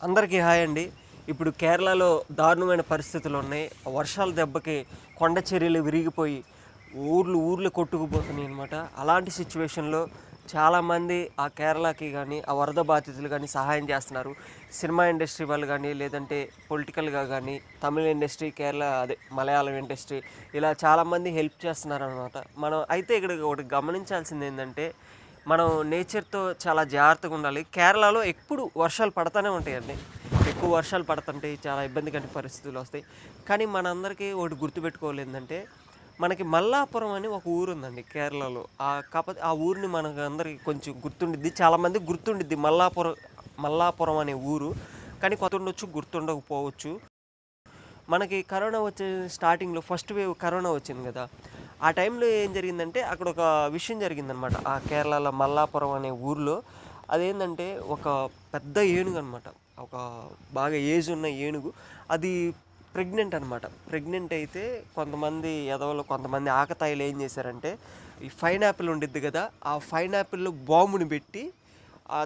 అందరికీ హాయ్ అండి. ఇప్పుడు కేరళలో దారుణమైన పరిస్థితులు ఉన్నాయి. వర్షాల దెబ్బకి కొండ చర్యలు విరిగిపోయి ఊర్లు ఊర్లు కొట్టుకుపోతున్నాయి అనమాట అలాంటి సిచ్యువేషన్లో చాలామంది ఆ కేరళకి కానీ ఆ వరద బాధితులు కానీ సహాయం చేస్తున్నారు. సినిమా ఇండస్ట్రీ వాళ్ళు కానీ లేదంటే పొలిటికల్గా కానీ తమిళ ఇండస్ట్రీ కేరళ అదే మలయాళం ఇండస్ట్రీ ఇలా చాలామంది హెల్ప్ చేస్తున్నారు అనమాట మనం అయితే ఇక్కడ ఒకటి గమనించాల్సింది ఏంటంటే మనం నేచర్తో చాలా జాగ్రత్తగా ఉండాలి. కేరళలో ఎప్పుడు వర్షాలు పడతానే ఉంటాయండి. ఎక్కువ వర్షాలు పడుతుంటాయి చాలా ఇబ్బందికరమైన పరిస్థితులు వస్తాయి. కానీ మనందరికీ ఒకటి గుర్తుపెట్టుకోవాలి ఏంటంటే మనకి మల్లాపురం అని ఒక ఊరు ఉందండి కేరళలో. ఆ కాకపోతే ఆ ఊరిని మనకు అందరికి కొంచెం గుర్తుండిద్ది. చాలామంది గుర్తుండిద్ది మల్లాపురం మల్లాపురం అనే ఊరు. కానీ కొత్త ఉండొచ్చు గుర్తుండకపోవచ్చు. మనకి కరోనా వచ్చే స్టార్టింగ్లో ఫస్ట్ వేవ్ కరోనా వచ్చింది కదా. ఆ టైంలో ఏం జరిగిందంటే అక్కడ ఒక విషయం జరిగిందనమాట ఆ కేరళలో మల్లాపురం అనే ఊర్లో అదేంటంటే ఒక పెద్ద ఏనుగు అనమాట ఒక బాగా ఏజ్ ఉన్న ఏనుగు. అది ప్రెగ్నెంట్ అనమాట ప్రెగ్నెంట్ అయితే కొంతమంది ఎదవలు కొంతమంది ఆకతాయిలు ఏం చేశారంటే ఈ ఫైన్ యాపిల్ ఉండిద్ది కదా ఆ ఫైన్ యాపిల్లో బాంబుని పెట్టి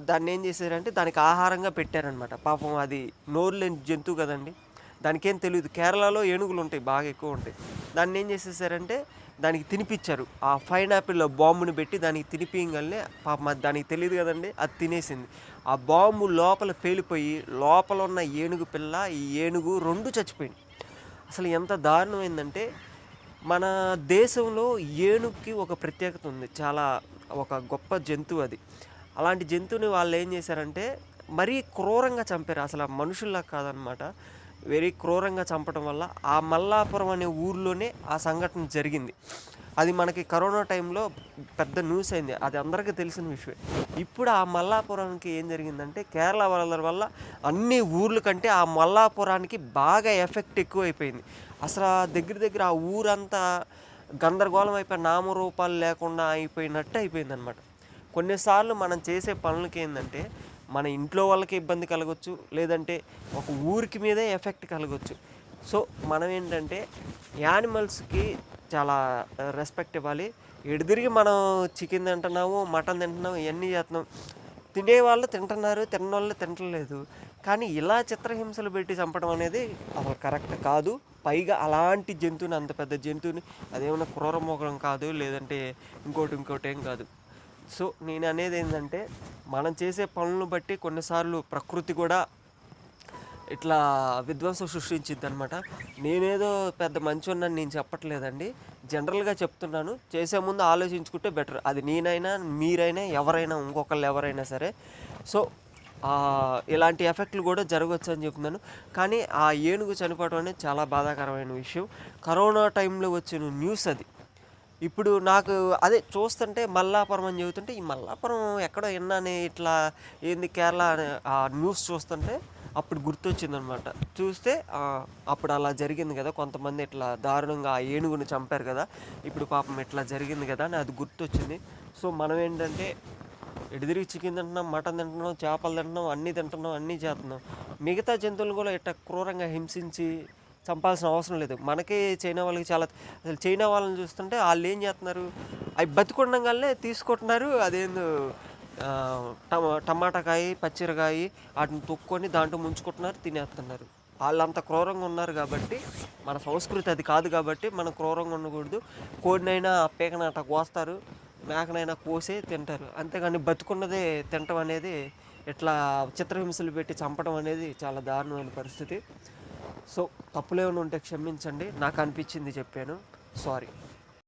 దాన్ని ఏం చేశారంటే దానికి ఆహారంగా పెట్టారనమాట పాపం అది నోరు లేని జంతువు కదండి. దానికేం తెలియదు కేరళలో ఏనుగులు ఉంటాయి బాగా ఎక్కువ ఉంటాయి. దాన్ని ఏం చేసేసారంటే దానికి తినిపించారు ఆ ఫైన్ యాపిల్లో బాంబుని పెట్టి దానికి తినిపించగలనే పాప దానికి తెలియదు కదండి అది తినేసింది. ఆ బాంబు లోపల పేలిపోయి లోపల ఉన్న ఏనుగు పిల్ల ఈ ఏనుగు రెండు చచ్చిపోయింది. అసలు ఎంత దారుణమైందంటే మన దేశంలో ఏనుగుకి ఒక ప్రత్యేకత ఉంది చాలా ఒక గొప్ప జంతువు అది. అలాంటి జంతువుని వాళ్ళు ఏం చేశారంటే మరీ క్రూరంగా చంపారు. అసలు మనుషుల్లా కాదనమాట. వెరీ క్రూరంగా చంపడం వల్ల ఆ మల్లాపురం అనే ఊర్లోనే ఆ సంఘటన జరిగింది. అది మనకి కరోనా టైంలో పెద్ద న్యూస్ అయింది. అది అందరికీ తెలిసిన విషయం ఇప్పుడు ఆ మల్లాపురానికి ఏం జరిగిందంటే కేరళ వరదల వల్ల అన్ని ఊర్ల కంటే ఆ మల్లాపురానికి బాగా ఎఫెక్ట్ ఎక్కువైపోయింది. అసలు ఆ దగ్గర దగ్గర ఆ ఊరంతా గందరగోళం అయిపోయి నామరూపాలు లేకుండా అయిపోయినట్టు అయిపోయిందనమాట కొన్నిసార్లు మనం చేసే పనులకి ఏంటంటే మన ఇంట్లో వాళ్ళకి ఇబ్బంది కలగవచ్చు లేదంటే ఒక ఊరికి మీదే ఎఫెక్ట్ కలగవచ్చు సో మనం ఏంటంటే యానిమల్స్కి చాలా రెస్పెక్ట్ ఇవ్వాలి. ఎడిదిరిగి మనం చికెన్ తింటున్నాము మటన్ తింటున్నాము ఇవన్నీ చేస్తున్నాం. తినే వాళ్ళు తింటున్నారు తిన్న వాళ్ళు తింటలేదు. కానీ ఇలా చిత్రహింసలు పెట్టి చంపడం అనేది అసలు కరెక్ట్ కాదు. పైగా అలాంటి జంతువుని అంత పెద్ద జంతువుని అదేమన్నా క్రూరమోగం కాదు లేదంటే ఇంకోటి ఇంకోటి ఏం కాదు. సో నేను అనేది ఏంటంటే మనం చేసే పనులను బట్టి కొన్నిసార్లు ప్రకృతి కూడా ఇట్లా విధ్వంసం సృష్టించింది అనమాట నేనేదో పెద్ద మంచి ఉన్నాను నేను చెప్పట్లేదండి. జనరల్గా చెప్తున్నాను చేసే ముందు ఆలోచించుకుంటే బెటర్. అది నేనైనా మీరైనా ఎవరైనా ఇంకొకళ్ళు ఎవరైనా సరే. సో ఇలాంటి ఎఫెక్ట్లు కూడా జరగవచ్చు అని చెప్తున్నాను. కానీ ఆ ఏనుగు చనిపోవడం అనేది చాలా బాధాకరమైన విషయం. కరోనా టైంలో వచ్చిన న్యూస్ అది. ఇప్పుడు నాకు అదే చూస్తుంటే మల్లాపురం అని చెబుతుంటే ఈ మల్లాపురం ఎక్కడో విన్నానే ఇట్లా ఏంది కేరళ అనే ఆ న్యూస్ చూస్తుంటే అప్పుడు గుర్తొచ్చిందనమాట. చూస్తే అప్పుడు అలా జరిగింది కదా కొంతమంది ఇట్లా దారుణంగా ఆ ఏనుగుని చంపారు కదా ఇప్పుడు పాపం ఇట్లా జరిగింది కదా అని అది గుర్తొచ్చింది. సో మనం ఏంటంటే ఎడిదిరిగి చికెన్ తింటున్నాం మటన్ తింటున్నాం చేపలు తింటున్నాం అన్నీ తింటున్నాం అన్నీ చేస్తున్నాం. మిగతా జంతువులు కూడా ఇట్లా క్రూరంగా హింసించి చంపాల్సిన అవసరం లేదు. మనకే చైనా వాళ్ళకి చాలా అసలు చైనా వాళ్ళని చూస్తుంటే వాళ్ళు ఏం చేస్తున్నారు? అవి బతికుండగానే తీసుకుంటున్నారు. అదేందో ఆ, టమా టమాటాకాయ పచ్చిరకాయ వాటిని తొక్కొని దాంట్లో ముంచుకుంటున్నారు తినేస్తున్నారు. వాళ్ళంత క్రూరంగా ఉన్నారు కాబట్టి మన సంస్కృతి అది కాదు కాబట్టి మనం క్రూరంగా ఉండకూడదు. కోడినైనా పేకనట కోస్తారు. మేకనైనా కోసే తింటారు. అంతేగాని బతుకున్నదే తినటం అనేది ఇట్లా చిత్రహింసలు పెట్టి చంపడం అనేది చాలా దారుణమైన పరిస్థితి. సో తప్పులు ఏమైనా ఉంటే క్షమించండి. నాకు అనిపించింది చెప్పాను. సారీ